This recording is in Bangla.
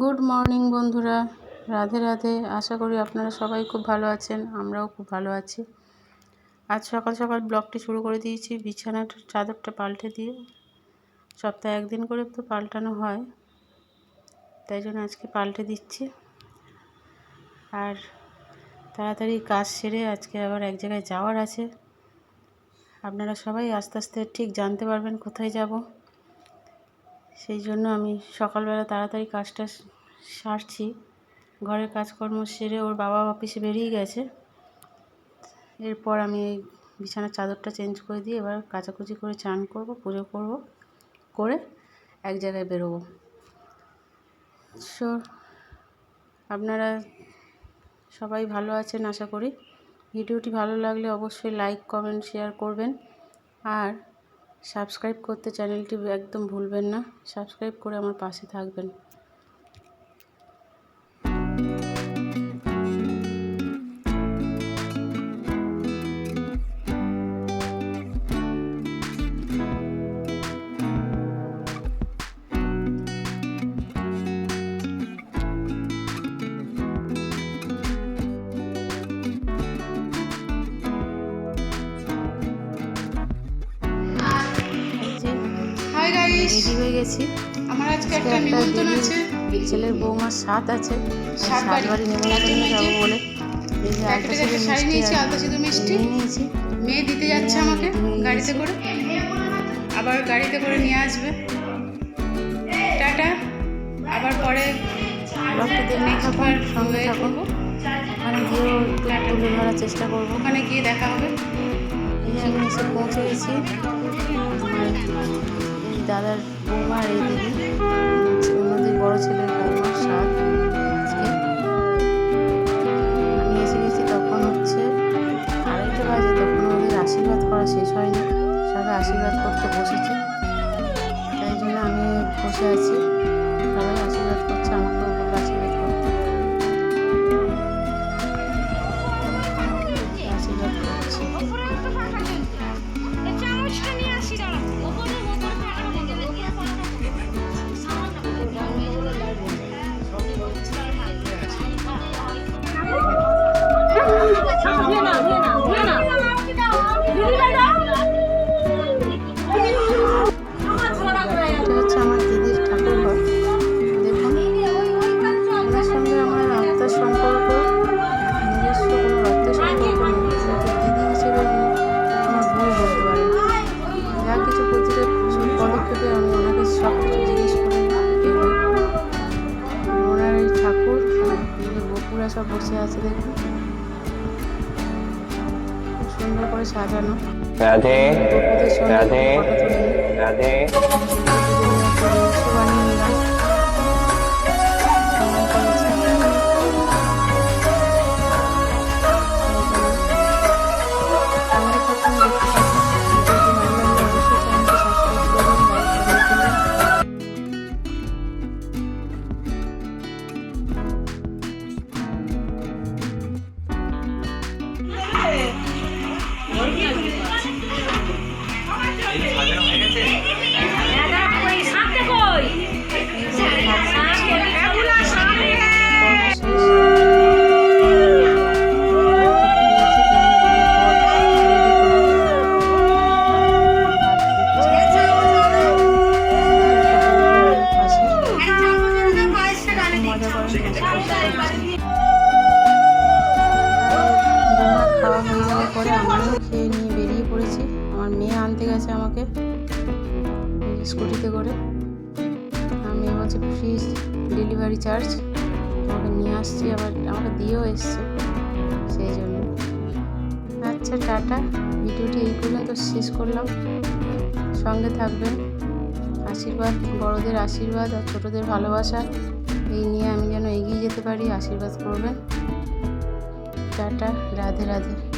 গুড মর্নিং বন্ধুরা। রাধে রাধে। আশা করি আপনারা সবাই খুব ভালো আছেন। আমরাও খুব ভালো আছি। আজ সকাল সকাল ব্লগটি শুরু করে দিয়েছি। বিছানার চাদরটা পাল্টে দিয়ে। সপ্তাহে একদিন করে তো পাল্টানো হয়। তাই জন্য আজকে পাল্টে দিচ্ছি। আর তাড়াতাড়ি কাজ সেরে আজকে আবার এক জায়গায় যাওয়ার আছে। আপনারা সবাই আস্তে আস্তে ঠিক জানতে পারবেন কোথায় যাব। সেই জন্য আমি সকালবেলা তাড়াতাড়ি কাজটা সারছি। ঘরের কাজকর্ম সেরে ওর বাবা অফিসে বেরিয়ে গেছে। এরপর আমি এই বিছানার চাদরটা চেঞ্জ করে দিয়ে এবার কাচাকুচি করে চান করব, পুজো করব, করে এক জায়গায় বেরোবো। সো আপনারা সবাই ভালো আছেন আশা করি। ভিডিওটি ভালো লাগলে অবশ্যই লাইক কমেন্ট শেয়ার করবেন। আর সাবস্ক্রাইব করতে চ্যানেলটি একদম ভুলবেন না। সাবস্ক্রাইব করে আমার পাশে থাকবেন। রেডি হয়ে গেছি। আমার আজকে একটা নিমন্ত্রণ আছে। ছেলের বৌমার সাত আছে। সাত বাড়ি। নিমন্ত্রণে যাব বলে। এই যে আলতা একটা সিঁদুর শাড়ি নিয়েছি আলতা সিঁদুর মিষ্টি। নিয়েছি। মেয়ে দিতে যাচ্ছে আমাকে গাড়িতে করে। আবার গাড়িতে করে নিয়ে আসবে। টাটা। আবার পরে থাকুন সঙ্গে থাকুন। মানে গিয়েও তুলে ধরার চেষ্টা করব। ওখানে গিয়ে দেখা হবে। এই আমি এসে পৌঁছে গেছি। দাদার বৌমা আর এই দিদি বড়ো বড় ছেলের বৌমার সাত সব বসে আছে দেখুন। সুন্দর করে সাজানো। রাধে রাধে। রাধে। খাওয়া হয়ে যাওয়ার পরে আমিও খেয়ে নিয়ে বেরিয়ে পড়েছি আমার মেয়ে আনতে গেছে আমাকে স্কুটিতে করে আমি বলছে ফ্রি ডেলিভারি চার্জ। আমাকে নিয়ে আসছি আবার আমাকে দিয়েও এসছে সেই জন্য আচ্ছা টাটা ভিডিওটি এই পর্যন্ত শেষ করলাম সঙ্গে থাকবেন আশীর্বাদ বড়দের আশীর্বাদ আর ছোটদের ভালোবাসা এই নিয়ে আমি যেন এগিয়ে যেতে পারি। আশীর্বাদ করবেন। টাটা রাধে রাধে।